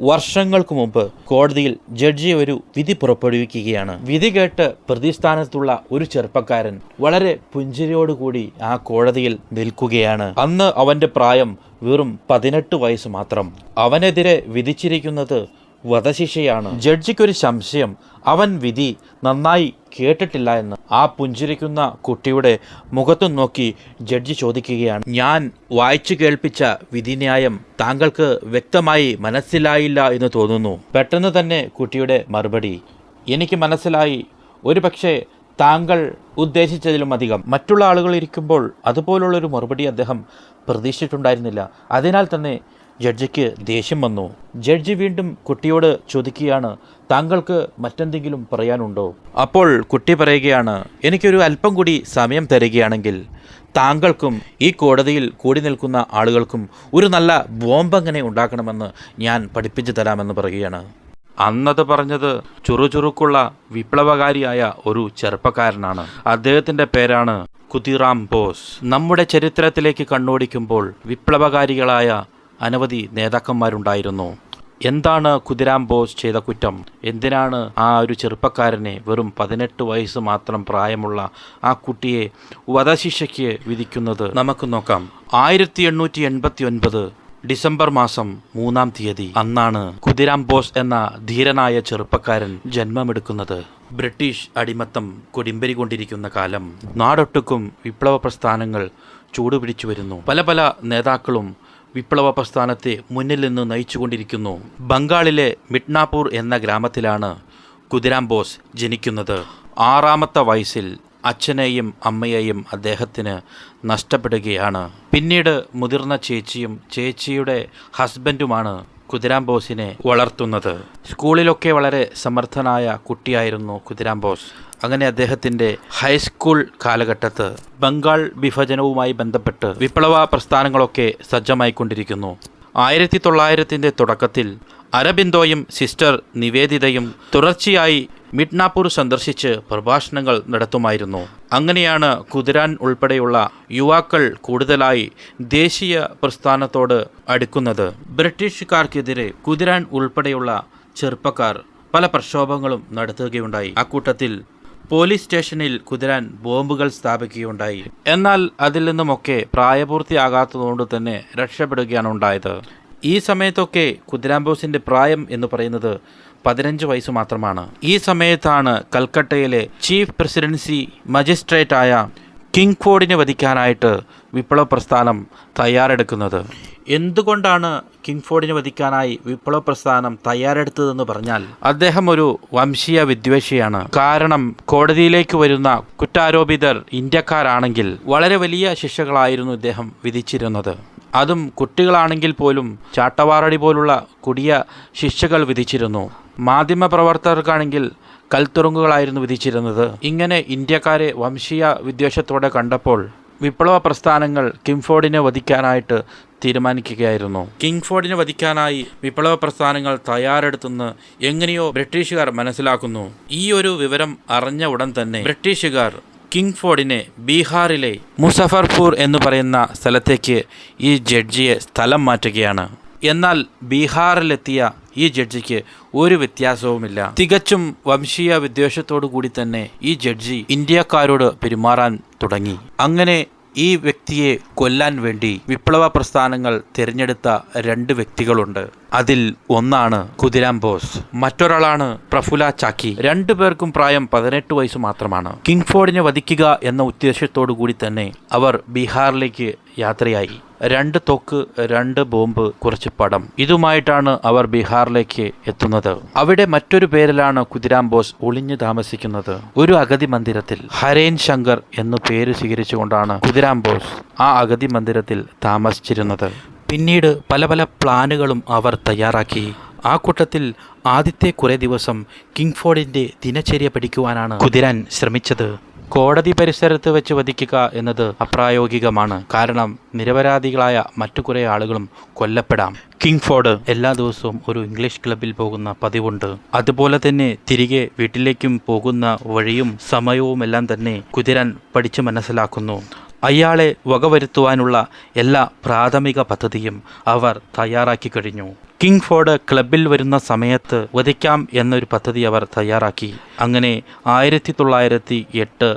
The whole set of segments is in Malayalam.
വർഷങ്ങൾക്ക് മുമ്പ് കോടതിയിൽ ജഡ്ജി ഒരു വിധി പുറപ്പെടുവിക്കുകയാണ്. വിധി കേട്ട് പ്രതിസ്ഥാനത്തുള്ള ഒരു ചെറുപ്പക്കാരൻ വളരെ പുഞ്ചിരിയോടുകൂടി ആ കോടതിയിൽ നിൽക്കുകയാണ്. അന്ന് അവന്റെ പ്രായം വെറും പതിനെട്ട് വയസ്സ് മാത്രം. അവനെതിരെ വിധിച്ചിരിക്കുന്നത് വധശിക്ഷയാണ്. ജഡ്ജിക്കൊരു സംശയം അവൻ വിധി നന്നായി കേട്ടിട്ടില്ല എന്ന് ആ പുഞ്ചിരിക്കുന്ന കുട്ടിയുടെ മുഖത്തും നോക്കി ജഡ്ജി ചോദിക്കുകയാണ്. ഞാൻ വായിച്ചു കേൾപ്പിച്ച വിധിന്യായം താങ്കൾക്ക് വ്യക്തമായി മനസ്സിലായില്ല എന്ന് തോന്നുന്നു. പെട്ടെന്ന് തന്നെ കുട്ടിയുടെ മറുപടി. എനിക്ക് മനസ്സിലായി. ഒരു പക്ഷേ താങ്കൾ ഉദ്ദേശിച്ചതിലും അധികം. മറ്റുള്ള ആളുകൾ ഇരിക്കുമ്പോൾ അതുപോലുള്ളൊരു മറുപടി അദ്ദേഹം പ്രതീക്ഷിച്ചിട്ടുണ്ടായിരുന്നില്ല. അതിനാൽ തന്നെ ജഡ്ജിക്ക് ദേഷ്യം വന്നു. ജഡ്ജി വീണ്ടും കുട്ടിയോട് ചോദിക്കുകയാണ് താങ്കൾക്ക് മറ്റെന്തെങ്കിലും പറയാനുണ്ടോ? അപ്പോൾ കുട്ടി പറയുകയാണ് എനിക്കൊരു അല്പം കൂടി സമയം തരികയാണെങ്കിൽ താങ്കൾക്കും ഈ കോടതിയിൽ കൂടി നിൽക്കുന്ന ആളുകൾക്കും ഒരു നല്ല ബോംബ് അങ്ങനെ ഉണ്ടാക്കണമെന്ന് ഞാൻ പഠിപ്പിച്ചു തരാമെന്ന് പറയുകയാണ്. അന്നത് പറഞ്ഞത് ചുറുചുറുക്കുള്ള വിപ്ലവകാരിയായ ഒരു ചെറുപ്പക്കാരനാണ്. അദ്ദേഹത്തിന്റെ പേരാണ് കുതിറാം ബോസ്. നമ്മുടെ ചരിത്രത്തിലേക്ക് കണ്ണോടിക്കുമ്പോൾ വിപ്ലവകാരികളായ അനവധി നേതാക്കന്മാരുണ്ടായിരുന്നു. എന്താണ് കുതിരാം ബോസ് ചെയ്ത കുറ്റം? എന്തിനാണ് ആ ഒരു ചെറുപ്പക്കാരനെ വെറും പതിനെട്ട് വയസ്സ് മാത്രം പ്രായമുള്ള ആ കുട്ടിയെ വധശിക്ഷയ്ക്ക് വിധിക്കുന്നത്? നമുക്ക് നോക്കാം. ആയിരത്തി എണ്ണൂറ്റി എൺപത്തി ഒൻപത് ഡിസംബർ മാസം മൂന്നാം തീയതി അന്നാണ് കുതിരാം ബോസ് എന്ന ധീരനായ ചെറുപ്പക്കാരൻ ജന്മമെടുക്കുന്നത്. ബ്രിട്ടീഷ് അടിമത്തം കൊടിമ്പരി കൊണ്ടിരിക്കുന്ന കാലം നാടൊട്ടുക്കും വിപ്ലവ പ്രസ്ഥാനങ്ങൾ ചൂടുപിടിച്ചു വരുന്നു. പല പല നേതാക്കളും വിപ്ലവ പ്രസ്ഥാനത്തെ മുന്നിൽ നിന്ന് നയിച്ചുകൊണ്ടിരിക്കുന്നു. ബംഗാളിലെ മിഡ്നാപൂർ എന്ന ഗ്രാമത്തിലാണ് കുതിരാം ബോസ് ജനിക്കുന്നത്. ആറാമത്തെ വയസ്സിൽ അച്ഛനെയും അമ്മയെയും അദ്ദേഹത്തിന് നഷ്ടപ്പെടുകയാണ്. പിന്നീട് മുതിർന്ന ചേച്ചിയും ചേച്ചിയുടെ ഹസ്ബൻഡുമാണ് കുതിരാം ബോസിനെ വളർത്തുന്നത്. സ്കൂളിലൊക്കെ വളരെ സമർത്ഥനായ കുട്ടിയായിരുന്നു കുതിരാം ബോസ്. അങ്ങനെ അദ്ദേഹത്തിന്റെ ഹൈസ്കൂൾ കാലഘട്ടത്ത് ബംഗാൾ വിഭജനവുമായി ബന്ധപ്പെട്ട് വിപ്ലവ പ്രസ്ഥാനങ്ങളൊക്കെ സജ്ജമായിക്കൊണ്ടിരിക്കുന്നു. ആയിരത്തി തൊള്ളായിരത്തിന്റെ തുടക്കത്തിൽ അരബിന്ദോയും സിസ്റ്റർ നിവേദിതയും തുടർച്ചയായി മിഡ്നാപൂർ സന്ദർശിച്ച് പ്രഭാഷണങ്ങൾ നടത്തുമായിരുന്നു. അങ്ങനെയാണ് കുതിരാൻ ഉൾപ്പെടെയുള്ള യുവാക്കൾ കൂടുതലായി ദേശീയ പ്രസ്ഥാനത്തോട് അടുക്കുന്നത്. ബ്രിട്ടീഷുകാർക്കെതിരെ കുതിരാൻ ഉൾപ്പെടെയുള്ള ചെറുപ്പക്കാർ പല പ്രക്ഷോഭങ്ങളും നടത്തുകയുണ്ടായി. അക്കൂട്ടത്തിൽ പോലീസ് സ്റ്റേഷനിൽ കുതിരാൻ ബോംബുകൾ സ്ഥാപിക്കുകയുണ്ടായി. എന്നാൽ അതിൽ നിന്നുമൊക്കെ പ്രായപൂർത്തിയാകാത്തതുകൊണ്ട് തന്നെ രക്ഷപ്പെടുകയാണ് ഉണ്ടായത്. ഈ സമയത്തൊക്കെ കുതിരാംബോസിന്റെ പ്രായം എന്ന് പറയുന്നത് പതിനഞ്ച് വയസ്സ് മാത്രമാണ്. ഈ സമയത്താണ് കൽക്കട്ടയിലെ ചീഫ് പ്രസിഡൻസി മജിസ്ട്രേറ്റായ കിങ് ഫോർഡിനെ വധിക്കാനായിട്ട് വിപ്ലവ പ്രസ്ഥാനം തയ്യാറെടുക്കുന്നത്. എന്തുകൊണ്ടാണ് കിങ് ഫോർഡിനെ വധിക്കാനായി വിപ്ലവ പ്രസ്ഥാനം തയ്യാറെടുത്തതെന്ന് പറഞ്ഞാൽ അദ്ദേഹം ഒരു വംശീയ വിദ്വേഷിയാണ്. കാരണം കോടതിയിലേക്ക് വരുന്ന കുറ്റാരോപിതർ ഇന്ത്യക്കാരാണെങ്കിൽ വളരെ വലിയ ശിക്ഷകളായിരുന്നു ഇദ്ദേഹം വിധിച്ചിരുന്നത്. അതും കുട്ടികളാണെങ്കിൽ പോലും ചാട്ടവാറടി പോലുള്ള കൊടിയ ശിക്ഷകൾ വിധിച്ചിരുന്നു. മാധ്യമ പ്രവർത്തകർക്കാണെങ്കിൽ കൽത്തുറുങ്കുകളായിരുന്നു വിധിച്ചിരുന്നത്. ഇങ്ങനെ ഇന്ത്യക്കാരെ വംശീയ വിദ്വേഷത്തോടെ കണ്ടപ്പോൾ വിപ്ലവ പ്രസ്ഥാനങ്ങൾ കിംഫോർഡിനെ വധിക്കാനായിട്ട് തീരുമാനിക്കുകയായിരുന്നു. കിംഗ്ഫോർഡിനെ വധിക്കാനായി വിപ്ലവ പ്രസ്ഥാനങ്ങൾ തയ്യാറെടുത്തെന്ന് എങ്ങനെയോ ബ്രിട്ടീഷുകാർ മനസ്സിലാക്കുന്നു. ഈ ഒരു വിവരം അറിഞ്ഞ ഉടൻ തന്നെ ബ്രിട്ടീഷുകാർ കിംഗ്ഫോർഡിനെ ബീഹാറിലെ മുസഫർപൂർ എന്ന് പറയുന്ന സ്ഥലത്തേക്ക് ഈ ജഡ്ജിയെ സ്ഥലം മാറ്റുകയാണ്. എന്നാൽ ബീഹാറിലെത്തിയ ഈ ജഡ്ജിക്ക് ഒരു വ്യത്യാസവുമില്ല. തികച്ചും വംശീയ വിദ്വേഷത്തോടു കൂടി തന്നെ ഈ ജഡ്ജി ഇന്ത്യക്കാരോട് പെരുമാറാൻ തുടങ്ങി. അങ്ങനെ ഈ വ്യക്തിയെ കൊല്ലാൻ വേണ്ടി വിപ്ലവ പ്രസ്ഥാനങ്ങൾ തിരഞ്ഞെടുത്ത രണ്ട് വ്യക്തികളുണ്ട്. അതിൽ ഒന്നാണ് കുതിരാം ബോസ്. മറ്റൊരാളാണ് പ്രഫുല ചാക്കി. രണ്ടു പേർക്കും പ്രായം പതിനെട്ട് വയസ്സ് മാത്രമാണ്. കിങ്ഫോർഡിനെ വധിക്കുക എന്ന ഉദ്ദേശത്തോടു കൂടി തന്നെ അവർ ബീഹാറിലേക്ക് യാത്രയായി. രണ്ട് തോക്ക് രണ്ട് ബോംബ് കുറച്ച് പടം. ഇതുമായിട്ടാണ് അവർ ബീഹാറിലേക്ക് എത്തുന്നത്. അവിടെ മറ്റൊരു പേരിലാണ് കുതിരാം ബോസ് ഒളിഞ്ഞു താമസിക്കുന്നത്. ഒരു അഗതി മന്ദിരത്തിൽ. ഹരേൻ ശങ്കർ എന്നു പേര് സ്വീകരിച്ചുകൊണ്ടാണ് കുതിരാം ബോസ് ആ അഗതി മന്ദിരത്തിൽ താമസിച്ചിരുന്നത്. പിന്നീട് പല പല പ്ലാനുകളും അവർ തയ്യാറാക്കി. ആ കൂട്ടത്തിൽ ആദ്യത്തെ കുറേ ദിവസം കിങ്ഫോർഡിന്റെ ദിനചര്യ പഠിക്കുവാനാണ് കുതിരാൻ ശ്രമിച്ചത്. കോടതി പരിസരത്ത് വെച്ച് വധിക്കുക എന്നത് അപ്രായോഗികമാണ്. കാരണം നിരപരാധികളായ മറ്റു കുറേ ആളുകളും കൊല്ലപ്പെടാം. കിങ്ഫോർഡ് എല്ലാ ദിവസവും ഒരു ഇംഗ്ലീഷ് ക്ലബിൽ പോകുന്ന പതിവുണ്ട്. അതുപോലെ തന്നെ തിരികെ വീട്ടിലേക്കും പോകുന്ന വഴിയും സമയവും എല്ലാം തന്നെ കുതിരാൻ പഠിച്ചു മനസ്സിലാക്കുന്നു. അയാളെ വകവരുത്തുവാനുള്ള എല്ലാ പ്രാഥമിക പദ്ധതിയും അവർ തയ്യാറാക്കി കഴിഞ്ഞു. കിങ് ഫോർഡ് ക്ലബിൽ വരുന്ന സമയത്ത് വധിക്കാം എന്നൊരു പദ്ധതി അവർ തയ്യാറാക്കി. അങ്ങനെ ആയിരത്തി തൊള്ളായിരത്തി എട്ട്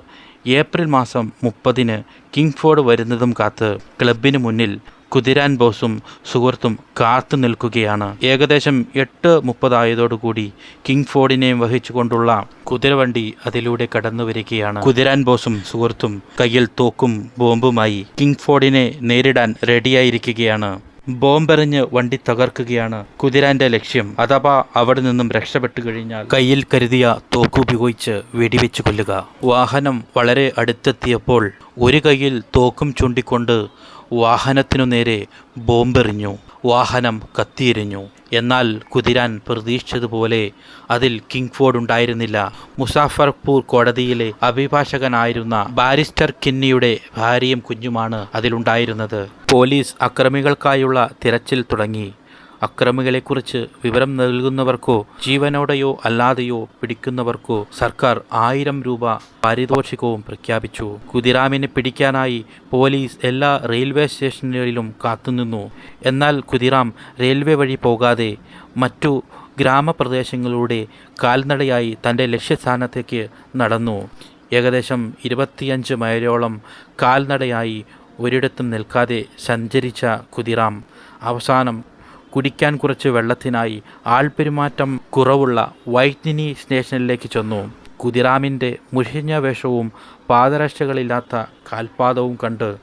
ഏപ്രിൽ മാസം മുപ്പതിന് കിങ് ഫോർഡ് വരുന്നതും കാത്ത് ക്ലബിന് മുന്നിൽ കുതിരാൻ ബോസും സുഹൃത്തും കാത്തു നിൽക്കുകയാണ്. ഏകദേശം എട്ട് മുപ്പതായതോടുകൂടി കിങ് ഫോർഡിനെയും വഹിച്ചുകൊണ്ടുള്ള കുതിരവണ്ടി അതിലൂടെ കടന്നു വരികയാണ്. കുതിരാൻ ബോസും സുഹൃത്തും കയ്യിൽ തോക്കും ബോംബുമായി കിങ് ഫോർഡിനെ നേരിടാൻ റെഡിയായിരിക്കുകയാണ്. ബോംബെറിഞ്ഞ് വണ്ടി തകർക്കുകയാണ് കുതിരാന്റെ ലക്ഷ്യം. അഥവാ അവിടെ നിന്നും രക്ഷപ്പെട്ടു കഴിഞ്ഞാൽ കയ്യിൽ കരുതിയ തോക്കുപയോഗിച്ച് വെടിവെച്ചു കൊല്ലുക. വാഹനം വളരെ അടുത്തെത്തിയപ്പോൾ ഒരു കയ്യിൽ തോക്കും ചൂണ്ടിക്കൊണ്ട് വാഹനത്തിനു നേരെ ബോംബെറിഞ്ഞു. വാഹനം കത്തിയെരിഞ്ഞു എന്നാൽ കുതിരാൻ പ്രതീക്ഷിച്ചതുപോലെ അതിൽ കിങ് ഫോർഡ് ഉണ്ടായിരുന്നില്ല. മുസാഫർപൂർ കോടതിയിലെ അഭിഭാഷകനായിരുന്ന ബാരിസ്റ്റർ കിന്നിയുടെ ഭാര്യയും കുഞ്ഞുമാണ് അതിലുണ്ടായിരുന്നത്. പോലീസ് അക്രമികൾക്കായുള്ള തിരച്ചിൽ തുടങ്ങി. അക്രമികളെക്കുറിച്ച് വിവരം നൽകുന്നവർക്കോ ജീവനോടെയോ അല്ലാതെയോ പിടിക്കുന്നവർക്കോ സർക്കാർ ആയിരം രൂപ പാരിതോഷികവും പ്രഖ്യാപിച്ചു. കുതിരാമിനെ പിടിക്കാനായി പോലീസ് എല്ലാ റെയിൽവേ സ്റ്റേഷനുകളിലും കാത്തുനിന്നു. എന്നാൽ കുതിരാം റെയിൽവേ വഴി പോകാതെ മറ്റു ഗ്രാമപ്രദേശങ്ങളിലൂടെ കാൽനടയായി തന്റെ ലക്ഷ്യസ്ഥാനത്തേക്ക് നടന്നു. ഏകദേശം ഇരുപത്തിയഞ്ച് മൈലോളം കാൽനടയായി ഒരിടത്തും നിൽക്കാതെ സഞ്ചരിച്ച കുതിരാം അവസാനം കുടിക്കാൻ കുറച്ച് വെള്ളത്തിനായി ആൾപെരുമാറ്റം കുറവുള്ള വൈറ്റ്നിനി സ്റ്റേഷനിലേക്ക് ചെന്നു. കുതിരാമിന്റെ മുഷിഞ്ഞ വേഷവും പാദരക്ഷകളില്ലാത്ത കാൽപാദവും കണ്ട്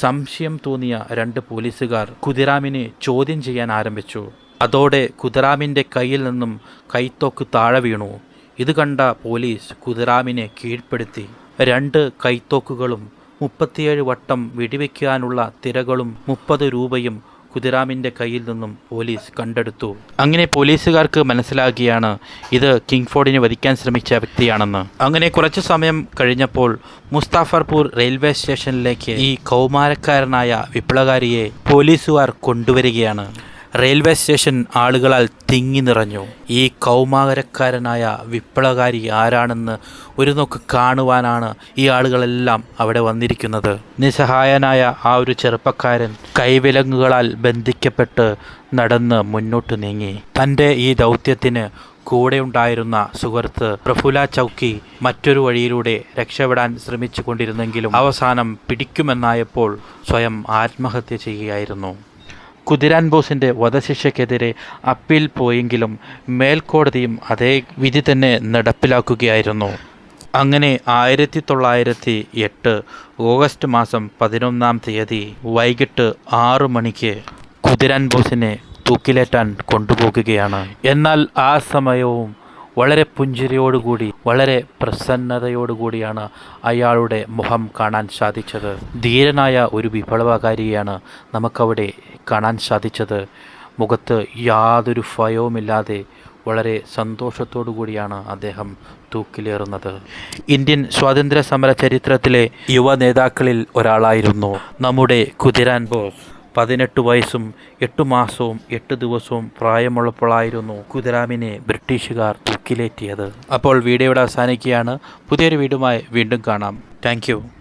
സംശയം തോന്നിയ രണ്ട് പോലീസുകാർ കുതിരാമിനെ ചോദ്യം ചെയ്യാൻ ആരംഭിച്ചു. അതോടെ കുതിരാമിന്റെ കയ്യിൽ നിന്നും കൈത്തോക്ക് താഴെ വീണു. ഇത് കണ്ട പോലീസ് കുതിരാമിനെ കീഴ്പ്പെടുത്തി. രണ്ട് കൈത്തോക്കുകളും മുപ്പത്തിയേഴ് വട്ടം വെടിവെക്കാനുള്ള തിരകളും മുപ്പത് രൂപയും കുതിരാമിന്റെ കയ്യിൽ നിന്നും പോലീസ് കണ്ടെടുത്തു. അങ്ങനെ പോലീസുകാർക്ക് മനസ്സിലാക്കിയാണ് ഇത് കിങ് ഫോർഡിനെ വധിക്കാൻ ശ്രമിച്ച വ്യക്തിയാണെന്ന്. അങ്ങനെ കുറച്ചു സമയം കഴിഞ്ഞപ്പോൾ മുസ്താഫർപൂർ റെയിൽവേ സ്റ്റേഷനിലേക്ക് ഈ കൗമാരക്കാരനായ വിപ്ലവകാരിയെ പോലീസുകാർ കൊണ്ടുവരികയാണ്. റെയിൽവേ സ്റ്റേഷൻ ആളുകളാൽ തിങ്ങി നിറഞ്ഞു. ഈ കൗമാകരക്കാരനായ വിപ്ലവകാരി ആരാണെന്ന് ഒരു നോക്ക് കാണുവാനാണ് ഈ ആളുകളെല്ലാം അവിടെ വന്നിരിക്കുന്നത്. നിസ്സഹായനായ ആ ഒരു ചെറുപ്പക്കാരൻ കൈവിലങ്ങുകളാൽ ബന്ധിക്കപ്പെട്ട് നടന്ന് മുന്നോട്ട് നീങ്ങി. തന്റെ ഈ ദൗത്യത്തിന് കൂടെയുണ്ടായിരുന്ന സുഹൃത്ത് പ്രഫുല ചൗക്കി മറ്റൊരു വഴിയിലൂടെ രക്ഷപ്പെടാൻ ശ്രമിച്ചു കൊണ്ടിരുന്നെങ്കിലും അവസാനം പിടിക്കുമെന്നായപ്പോൾ സ്വയം ആത്മഹത്യ ചെയ്യുകയായിരുന്നു. കുതിരാൻ ബോസിന്റെ വധശിക്ഷയ്ക്കെതിരെ അപ്പീൽ പോയെങ്കിലും മേൽക്കോടതിയും അതേ വിധി തന്നെ നടപ്പിലാക്കുകയായിരുന്നു. അങ്ങനെ ആയിരത്തി തൊള്ളായിരത്തി എട്ട് ഓഗസ്റ്റ് മാസം പതിനൊന്നാം തീയതി വൈകിട്ട് ആറു മണിക്ക് കുതിരാൻ ബോസിനെ തൂക്കിലേറ്റാൻ കൊണ്ടുപോകുകയാണ്. എന്നാൽ ആ സമയവും വളരെ പുഞ്ചിരിയോടുകൂടി വളരെ പ്രസന്നതയോടുകൂടിയാണ് അയാളുടെ മുഖം കാണാൻ സാധിച്ചത്. ധീരനായ ഒരു വിപ്ലവകാരിയാണ് നമുക്കവിടെ കാണാൻ സാധിച്ചത്. മുഖത്ത് യാതൊരു ഭയവുമില്ലാതെ വളരെ സന്തോഷത്തോടു കൂടിയാണ് അദ്ദേഹം തൂക്കിലേറുന്നത്. ഇന്ത്യൻ സ്വാതന്ത്ര്യ സമര ചരിത്രത്തിലെ യുവ നേതാക്കളിൽ ഒരാളായിരുന്നു നമ്മുടെ കുതിരാൻ ബോസ്. പതിനെട്ട് വയസ്സും എട്ട് മാസവും എട്ട് ദിവസവും പ്രായമുള്ളപ്പോഴായിരുന്നു കുതിരാമിനെ ബ്രിട്ടീഷുകാർ തൂക്കിലേറ്റിയത്. അപ്പോൾ വീഡിയോയുടെ അവസാനിക്കുകയാണ്. പുതിയൊരു വീടുമായി വീണ്ടും കാണാം. താങ്ക്